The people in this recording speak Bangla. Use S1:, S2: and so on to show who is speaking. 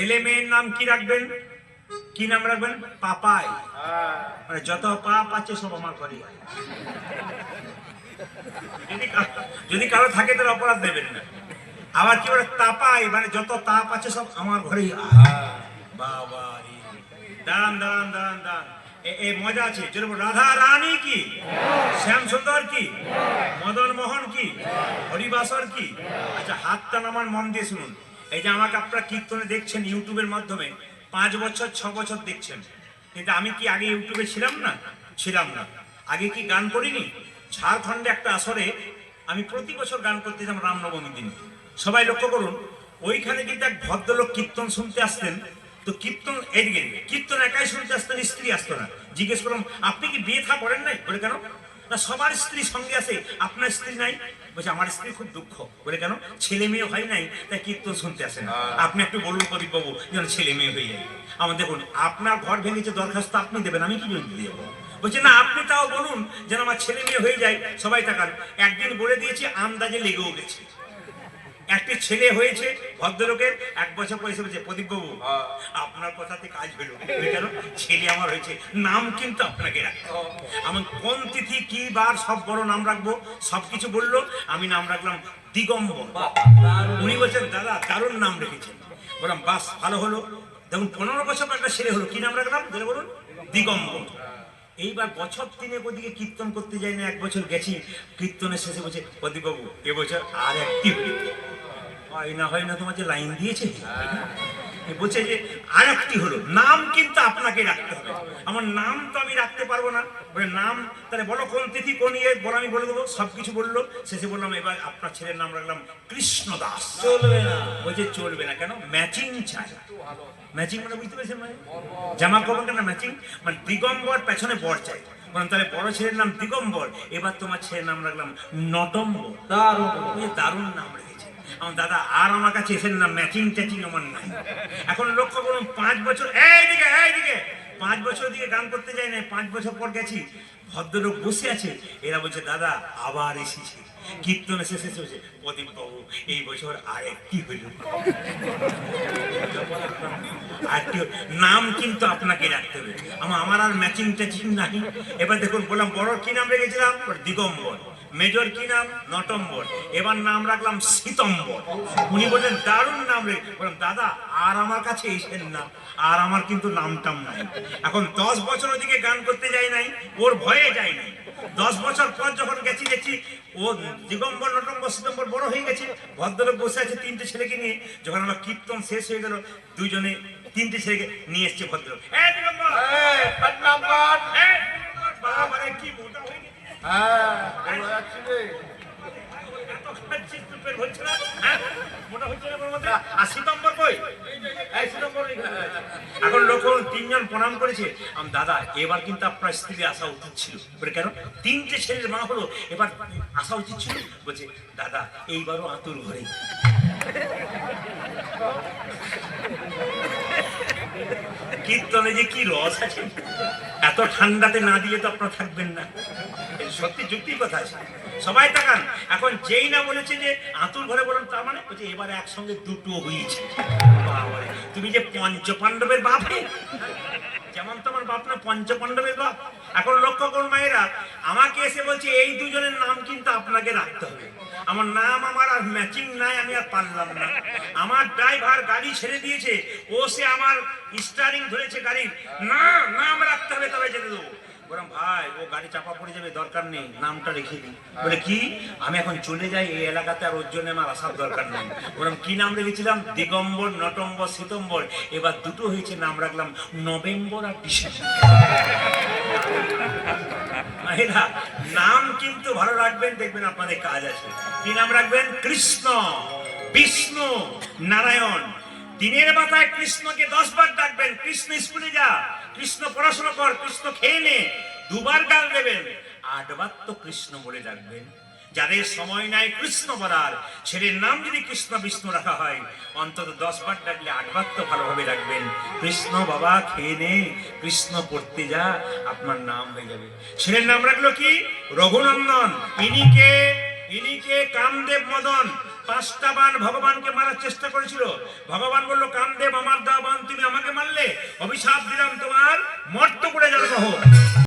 S1: ছেলে মেয়ের নাম কি রাখবেন? কি নাম রাখবেন? পাপাই। মানে যত পাপ আছে সব আমার ঘরে। যদি যদি কারও থাকে তাহলে অপরাধ দেবেন না। আবার কি বলে? তাপাই মানে যত তাপ আছে সব আমার ঘরেই বাবা এ- মজা আছে। রাধা রানী কি? শ্যাম সুন্দর কি? মদন মোহন কি? হরিবাসর কি? আচ্ছা হাতটা নামান মন দিয়ে শুনুন। এই যে আমাকে আপনারা কীর্তনে দেখছেন ইউটিউবের মাধ্যমে, পাঁচ বছর, ছ বছর দেখছেন। কিন্তু আমি কি আগে ইউটিউবে ছিলাম না? ছিলাম না। আগে কি গান করিনি? ঝাড়খণ্ডে একটা আসরে আমি প্রতি বছর গান করতে যেতাম রামনবমী দিন। সবাই লক্ষ্য করুন, ওইখানে কিন্তু এক ভদ্রলোক কীর্তন শুনতে আসতেন। তো কীর্তন এদিকে কীর্তন একাই শুনতে আসতেন, স্ত্রী আসতো না। জিজ্ঞেস করলাম, আপনি কি বিয়ে থা করেন নাই? বলে, কেন? না, সবার স্ত্রী সঙ্গে আসে আপনার স্ত্রী নাই। বলছে আমার স্ত্রী খুব দুঃখ। বলে কেন? ছেলে মেয়ে হয় নাই তাই কীর্তন শুনতে আসে না। আপনি একটু বলুন প্রদীপ বাবু যেন ছেলে মেয়ে হয়ে যায়। আমার দেখুন আপনার ঘর ভেঙেছে দরখাস্ত আপনি দেবেন আমি কি দেবো? বলছে না আপনি তাও বলুন যেন আমার ছেলে মেয়ে হয়ে যায় সবাই থাকার একদিন বলে দিয়েছি আন্দাজে লেগেও গেছে। একটি ছেলে হয়েছে ভদ্রলোকের এক বছর পয়সা বলছে প্রদীপ বাবু আপনার কথাতে কাজ হলো কেন? ছেলে আমার হয়েছে। নাম কিন্তু আপনাকে রাখতে। আমার কোন তিথি কি বার সব বড় নাম রাখব সব কিছু বলল আমি নাম রাখলাম দিগম্বর। উনি বলছেন দাদা দারুণ নাম রেখেছেন। বললাম বাস ভালো হলো। দেখুন পনেরো বছর পর একটা ছেলে হলো কি নাম রাখলাম? ধরে বলুন দিগম্বর। এইবার বছর তিনে ওদিকে কীর্তন করতে যাই না এক বছর গেছি কীর্তনের শেষে বলছে প্রদীপবাবু এবছর আর একটি। হয় না হয় না তোমার যে লাইন দিয়েছে? বলছে যে আর একটি হলো নাম কিন্তু আপনাকে রাখতে হবে। আমার নাম তো আমি রাখতে পারব না। বলে নাম তাহলে বলো কোন তিথি কোন ইয়ে বলো আমি বলে দেবো সব কিছু বলল। শেষে বললাম এবার আপনার ছেলের নাম রাখলাম কৃষ্ণ দাস
S2: চলবে না।
S1: বলছে চলবে না। কেন? ম্যাচিং চাই। ম্যাচিং মানে বুঝতে পেরেছেন মানে? জামা কাপড় কেন? ম্যাচিং মানে দিগম্বর পেছনে বর চাই। বললাম তাহলে বড় ছেলের নাম দিগম্বর। এবার তোমার ছেলের নাম রাখলাম নটম্বর
S2: দারুণ।
S1: দারুণ নাম রেখেছে। আমার দাদা আর আমার কাছে এসে না ম্যাচিং ট্যাচিং আমার নাই। এখন লক্ষ্য করুন, পাঁচ বছর, এইদিকে এইদিকে। পাঁচ বছর দিকে গান করতে যাই না পাঁচ বছর পর গেছি, ভদ্রলোক বসে আছে। এরা বলছে, দাদা, আবার এসেছে। কীর্তনে শেষে হয়েছে প্রদীপ বাবু, এই বছর আর একটি হইল হলো। নাম কিন্তু আপনাকে রাখতে হবে। আমার আমার আর ম্যাচিং ট্যাচিং নাই। এবার দেখুন, বললাম বড় কি নাম রেখেছিলাম? দিগম্বর। মেজর কি নাম? নটম্বর। এবার নাম রাখলাম শীতম্বর উনি বললেন দারুণ নাম রে। বললাম দাদা আর আমার কাছে এসেন না। আর আমার কিন্তু নামটাম নাই। এখন দশ বছর ওদিকে গান করতে যাই নাই ওর ভয়ে যাই নাই। দশ বছর পর যখন গেছি দেখছি ও দিগম্বর নটম্বর শীতম্বর বড় হয়ে গেছে। ভদ্রলোক বসে আছে তিনটে ছেলেকে নিয়ে। যখন আমার কীর্তন শেষ হয়ে গেল দুজনে তিনটে ছেলেকে নিয়ে এসছে ভদ্রলোক। কি মোটা এখানে তিনজন প্রণাম করেছে। দাদা, এবার কিন্তু আপনার স্ত্রী আসা উচিত ছিল। কেন? তিনটে ছেলের মা হলো, এবার আসা উচিত ছিল? বলছে, দাদা, এইবারও আতুর ঘরে। কীর্তনে যে কি রস আছে? এত ঠান্ডাতে না দিলে তো আপনারা থাকবেন না। সত্যি যুক্তির কথা আছে। সবাই তাকান। এখন যেই না বলেছে যে আতুর ঘরে বললাম তার মানে বলছে এবারে একসঙ্গে দুটো হয়েছে। তুমি যে পঞ্চ পাণ্ডবের বাপ? যেমন তোমার বাপ না পঞ্চ পাণ্ডবের বাপ। এখন লক্ষ্য করুন মায়েরা, আমাকে এসে বলছে, এই দুজনের নাম কিন্তু আপনাকে রাখতে হবে। আমার নাম আমার আর ম্যাচিং নাই, আমি আর পারলাম না। আমার ড্রাইভার গাড়ি ছেড়ে দিয়েছে, ও সে আমার স্টারিং ধরেছে গাড়ির। না, নাম রাখতে হবে, তবে যেতে দেবো। বললাম, ভাই, ও গাড়ি চাপা পড়ে যাবে, দরকার নেই, নামটা রেখে দিই। বলে, কি? আমি এখন চলে যাই এই এলাকাতে আর ওর জন্য আমার আসার দরকার নেই। বললাম, কি নাম রেখেছিলাম? দিগম্বর, নটম্বর শীতম্বর এবার দুটো হয়েছে, নাম রাখলাম নভেম্বর আর ডিসেম্বর। মায়েরা, নাম কিন্তু ভালো রাখবেন, দেখবেন আপনাদের কাজ আছে। কি নাম রাখবেন? কৃষ্ণ, বিষ্ণু, নারায়ণ। দিনের মাথায় কৃষ্ণকে দশ বার ডাকবেন, কৃষ্ণ স্কুলে যা। কৃষ্ণ পড়াশোনা কর, কৃষ্ণ খেয়ে নে, দুবার গাল দেবেন। আটবার তো কৃষ্ণ বলে ডাকবেন। যাদের সময় নাই কৃষ্ণ বলার, ছেলের নাম যদি কৃষ্ণ বিষ্ণু রাখা হয়, অন্তত দশ বার ডাকলে আটবার তো ভালোভাবে রাখবেন কৃষ্ণ বাবা, খেয়ে নে, কৃষ্ণ পড়তে যা, আপনার নাম হয়ে যাবে। ছেলের নাম রাখল কি? রঘুনন্দন। ইনিকে ইনিকে কামদেব মদন। পাঁচটা বান ভগবানকে মারার চেষ্টা করেছিল। ভগবান বলল কামদেব আমার দা বান তুমি আমাকে মারলে? অভিশাপ দিলাম তোমার, মর্ত করে যাবে